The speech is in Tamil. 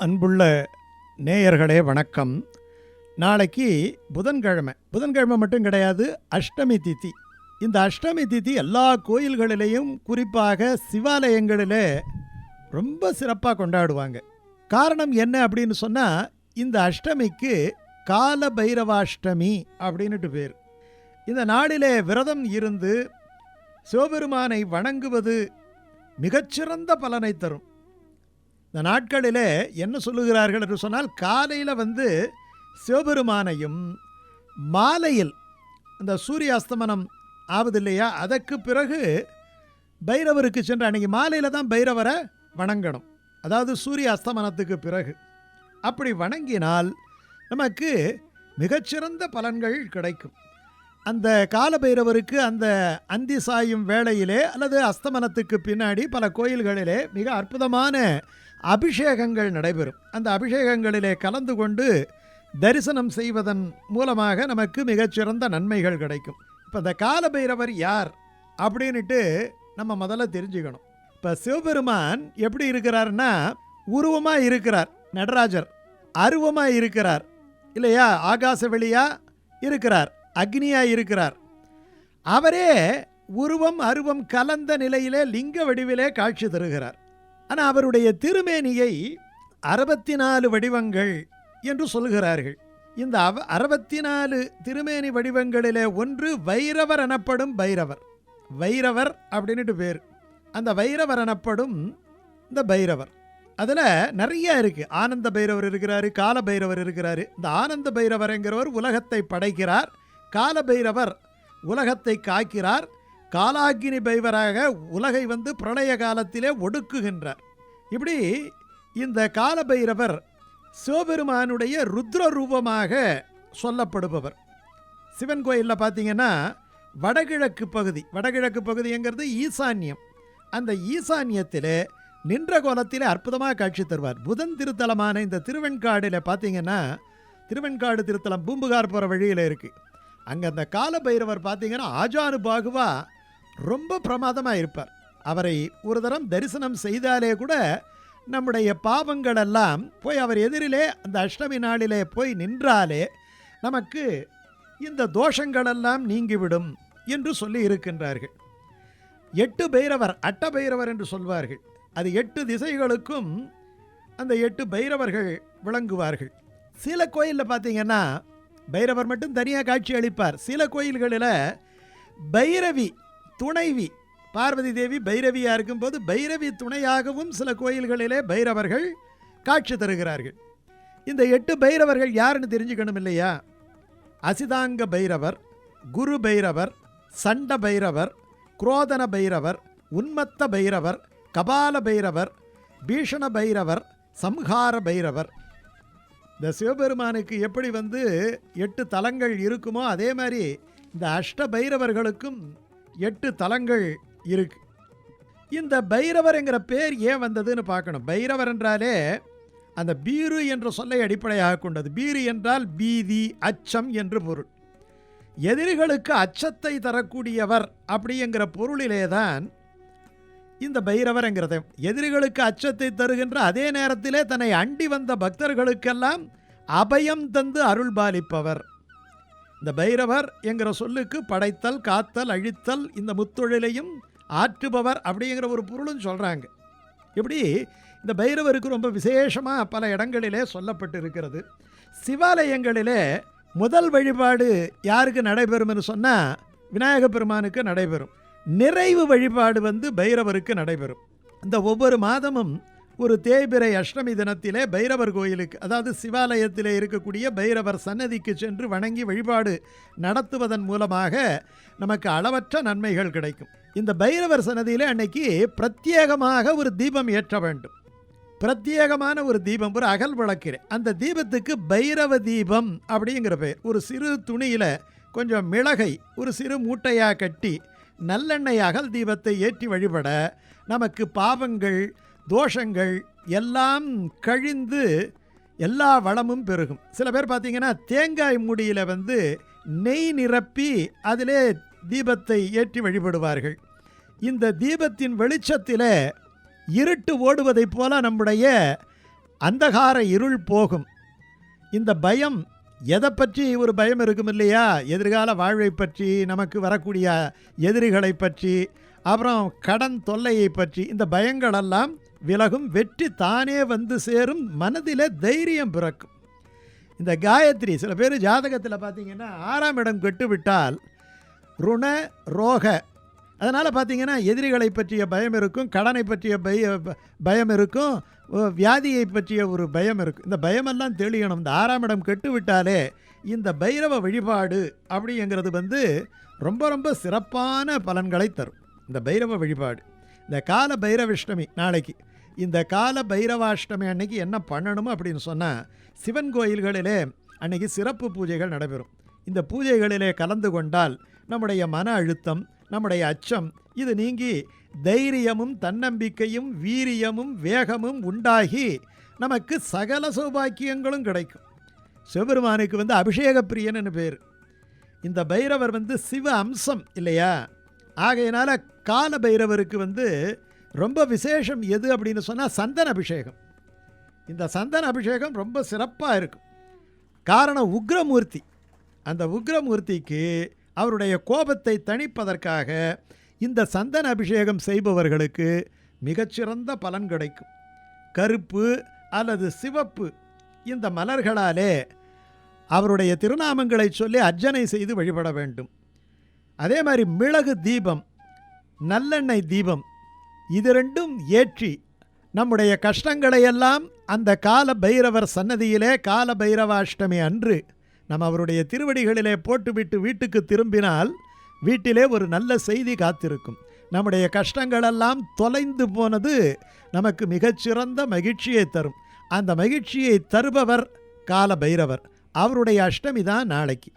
அன்புள்ள நேயர்களே வணக்கம். நாளைக்கு புதன்கிழமை. புதன்கிழமை மட்டும் கிடையாது அஷ்டமி திதி. இந்த அஷ்டமி திதி எல்லா கோயில்களிலேயும் குறிப்பாக சிவாலயங்களிலே ரொம்ப சிறப்பாக கொண்டாடுவாங்க. காரணம் என்ன அப்படின்னு சொன்னால் இந்த அஷ்டமிக்கு கால பைரவாஷ்டமி அப்படின்ட்டு பேர். இந்த நாளிலே விரதம் இருந்து சிவபெருமானை வணங்குவது மிகச்சிறந்த பலனை தரும். இந்த நாட்களிலே என்ன சொல்லுகிறார்கள் என்று சொன்னால் காலையில் வந்து சிவபெருமானையும் மாலையில் அந்த சூரிய அஸ்தமனம் ஆவது இல்லையா அதற்கு பிறகு பைரவருக்கு சென்று அன்னைக்கு மாலையில் தான் பைரவரை வணங்கணும். அதாவது சூரிய அஸ்தமனத்துக்கு பிறகு. அப்படி வணங்கினால் நமக்கு மிகச்சிறந்த பலன்கள் கிடைக்கும். அந்த காலபைரவருக்கு அந்த அந்தி சாயும் வேளையிலே அல்லது அஸ்தமனத்துக்கு பின்னாடி பல கோயில்களிலே மிக அற்புதமான அபிஷேகங்கள் நடைபெறும். அந்த அபிஷேகங்களிலே கலந்து கொண்டு தரிசனம் செய்வதன் மூலமாக நமக்கு மிகச்சிறந்த நன்மைகள் கிடைக்கும். இப்போ இந்த காலபைரவர் யார் அப்படின்ட்டு நம்ம முதல்ல தெரிஞ்சுக்கணும். இப்போ சிவபெருமான் எப்படி இருக்கிறார்னா உருவமாக இருக்கிறார் நடராஜர். அருவமாக இருக்கிறார் இல்லையா? ஆகாச வெளியாக இருக்கிறார் அக்னியாக இருக்கிறார். அவரே உருவம் அருவம் கலந்த நிலையிலே லிங்க வடிவிலே காட்சி தருகிறார். ஆனால் அவருடைய திருமேனியை அறுபத்தி நாலு வடிவங்கள் என்று சொல்கிறார்கள். இந்த அவ அறுபத்தி நாலு திருமேனி வடிவங்களிலே ஒன்று வைரவர் எனப்படும் பைரவர். வைரவர் அப்படின்னுட்டு பேர். அந்த வைரவர் எனப்படும் இந்த பைரவர். அதில் நிறைய இருக்குது ஆனந்த பைரவர் இருக்கிறாரு கால பைரவர் இருக்கிறாரு. இந்த ஆனந்த பைரவர்ங்கிறவர் உலகத்தை படைக்கிறார் கால பைரவர் உலகத்தை காக்கிறார் காலாகினி பைவராக உலகை வந்து பிரளய காலத்திலே ஒடுக்குகின்றார் இப்படி இந்த கால பைரவர் சிவபெருமானுடைய ருத்ர ரூபமாக சொல்லப்படுபவர். சிவன் கோயிலில் பார்த்தீங்கன்னா வடகிழக்கு பகுதி வடகிழக்கு பகுதிங்கிறது ஈசான்யம். அந்த ஈசான்யத்தில் நின்ற கோலத்திலே அற்புதமாக காட்சி தருவார். புதன் திருத்தலமான இந்த திருவெண்காடில் பார்த்தீங்கன்னா திருவெண்காடு திருத்தலம் பூம்புகார் போகிற வழியில் இருக்குது அங்கே அந்த கால பைரவர் பார்த்தீங்கன்னா ஆஜானு பாகுவா ரொம்ப பிரமாதமாக இருப்பார். அவரை ஒரு தரம் தரிசனம் செய்தாலே கூட நம்முடைய பாவங்களெல்லாம் போய் அவர் எதிரிலே அந்த அஷ்டமி நாளிலே போய் நின்றாலே நமக்கு இந்த தோஷங்களெல்லாம் நீங்கிவிடும் என்று சொல்லி இருக்கின்றார்கள். எட்டு பைரவர் அட்ட பைரவர் என்று சொல்வார்கள். அது எட்டு திசைகளுக்கும் அந்த எட்டு பைரவர்கள் விளங்குவார்கள். சில கோயிலில் பார்த்தீங்கன்னா பைரவர் மட்டும் தனியாக காட்சி அளிப்பார். சில கோயில்களில் பைரவி துணைவி. பார்வதி தேவி பைரவியாக இருக்கும்போது பைரவி துணையாகவும் சில கோயில்களிலே பைரவர்கள் காட்சி தருகிறார்கள். இந்த எட்டு பைரவர்கள் யாருன்னு தெரிஞ்சுக்கணும் இல்லையா? அசிதாங்க பைரவர் குரு பைரவர் சண்ட பைரவர் குரோதன பைரவர் உன்மத்த பைரவர் கபால பைரவர் பீஷண பைரவர் சம்ஹார பைரவர். இந்த சிவபெருமானுக்கு எப்படி வந்து எட்டு தலங்கள் இருக்குமோ அதே மாதிரி இந்த அஷ்ட பைரவர்களுக்கும் எட்டு தலங்கள் இருக்கு. இந்த பைரவர்ங்கிற பேர் ஏன் வந்ததுன்னு பார்க்கணும். பைரவர் என்றாலே அந்த பீரு என்ற சொல்லை அடிப்படையாக கொண்டது. பீரு என்றால் பீதி அச்சம் என்று பொருள். எதிரிகளுக்கு அச்சத்தை தரக்கூடியவர் அப்படிங்கிற பொருளிலே தான் இந்த பைரவர்ங்கிறத எதிரிகளுக்கு அச்சத்தை தருகின்ற அதே நேரத்திலே தன்னை அண்டி வந்த பக்தர்களுக்கெல்லாம் அபயம் தந்து அருள் பாலிப்பவர். இந்த பைரவர் என்கிற சொல்லுக்கு படைத்தல் காத்தல் அழித்தல் இந்த முத்தொழிலையும் ஆற்றுபவர் அப்படிங்கிற ஒரு பொருளும் சொல்கிறாங்க இப்படி இந்த பைரவருக்கு ரொம்ப விசேஷமாக பல இடங்களிலே சொல்லப்பட்டு இருக்கிறது சிவாலயங்களிலே முதல் வழிபாடு யாருக்கு நடைபெறும்னு சொன்னால் விநாயக பெருமானுக்கு நடைபெறும். நிறைவு வழிபாடு வந்து பைரவருக்கு நடைபெறும். இந்த ஒவ்வொரு மாதமும் ஒரு தேய்பிரை அஷ்டமி தினத்திலே பைரவர் கோயிலுக்கு அதாவது சிவாலயத்திலே இருக்கக்கூடிய பைரவர் சன்னதிக்கு சென்று வணங்கி வழிபாடு நடத்துவதன் மூலமாக நமக்கு அளவற்ற நன்மைகள் கிடைக்கும். இந்த பைரவர் சன்னதியில் அன்னைக்கு பிரத்யேகமாக ஒரு தீபம் ஏற்ற வேண்டும். பிரத்யேகமான ஒரு தீபம் ஒரு அகல் விளக்கிறேன் அந்த தீபத்துக்கு பைரவ தீபம் அப்படிங்கிற பெயர். ஒரு சிறு துணியில் கொஞ்சம் மிளகை ஒரு சிறு மூட்டையாக கட்டி நல்லெண்ணெய் அகல் தீபத்தை ஏற்றி வழிபட நமக்கு பாவங்கள் தோஷங்கள் எல்லாம் கழிந்து எல்லா வளமும் பெருகும். சில பேர் பார்த்தீங்கன்னா தேங்காய் மூடியில் வந்து நெய் நிரப்பி அதிலே தீபத்தை ஏற்றி வழிபடுவார்கள். இந்த தீபத்தின் வெளிச்சத்தில் இருட்டு ஓடுவதைப் போல நம்முடைய அந்தகார இருள் போகும். இந்த பயம் எதை பற்றி ஒரு பயம் இருக்கும் இல்லையா? எதிர்கால வாழ்வை பற்றி நமக்கு வரக்கூடிய எதிரிகளை பற்றி அப்புறம் கடன் தொல்லையை பற்றி இந்த பயங்களெல்லாம் விலகும் வெற்றி தானே வந்து சேரும் மனதில் தைரியம் பிறக்கும். இந்த காயத்ரி சில பேர் ஜாதகத்தில் பார்த்தீங்கன்னா ஆறாம் இடம் கெட்டு விட்டால் ருண ரோக. அதனால் பார்த்தீங்கன்னா எதிரிகளை பற்றிய பயம் இருக்கும் கடனை பற்றிய பய பயம் இருக்கும் வியாதியை பற்றிய ஒரு பயம் இருக்கும். இந்த பயமெல்லாம் தெளியணும். இந்த ஆறாம் இடம் கெட்டு விட்டாலே இந்த பைரவ வழிபாடு அப்படிங்கிறது வந்து ரொம்ப ரொம்ப சிறப்பான பலன்களை தரும். இந்த பைரவ வழிபாடு. இந்த கால பைரவிஷ்டமி நாளைக்கு. இந்த கால பைரவாஷ்டமி அன்னைக்கு என்ன பண்ணணும் அப்படின்னு சொன்னால் சிவன் கோயில்களிலே அன்னைக்கு சிறப்பு பூஜைகள் நடைபெறும். இந்த பூஜைகளிலே கலந்து கொண்டால் நம்முடைய மன அழுத்தம் நம்முடைய அச்சம் இது நீங்கி தைரியமும் தன்னம்பிக்கையும் வீரியமும் வேகமும் உண்டாகி நமக்கு சகல சௌபாக்கியங்களும் கிடைக்கும். சிவபெருமானுக்கு வந்து அபிஷேக பிரியன்னு பேர். இந்த பைரவர் வந்து சிவ அம்சம் இல்லையா? ஆகையினால கால பைரவருக்கு வந்து ரொம்ப விசேஷம் எது அப்படின்னு சொன்னால் சந்தன அபிஷேகம். இந்த சந்தன அபிஷேகம் ரொம்ப சிறப்பாக இருக்கும். காரணம் உக்ரமூர்த்தி. அந்த உக்ரமூர்த்திக்கு அவருடைய கோபத்தை தணிப்பதற்காக இந்த சந்தன அபிஷேகம் செய்பவர்களுக்கு மிகச்சிறந்த பலன் கிடைக்கும். கருப்பு அல்லது சிவப்பு இந்த மலர்களாலே அவருடைய திருநாமங்களை சொல்லி அர்ச்சனை செய்து வழிபட வேண்டும். அதே மாதிரி மிளகு தீபம் நல்லெண்ணெய் தீபம் இது ரெண்டும் ஏற்றி நம்முடைய கஷ்டங்களையெல்லாம் அந்த கால பைரவர் சன்னதியிலே கால பைரவாஷ்டமி அன்று நம்ம அவருடைய திருவடிகளிலே போட்டுவிட்டு வீட்டுக்கு திரும்பினால் வீட்டிலே ஒரு நல்ல செய்தி காத்திருக்கும். நம்முடைய கஷ்டங்களெல்லாம் தொலைந்து போனது நமக்கு மிகச்சிறந்த மகிழ்ச்சியை தரும். அந்த மகிழ்ச்சியை தருபவர் கால பைரவர் அவருடைய அஷ்டமி தான் நாளைக்கு.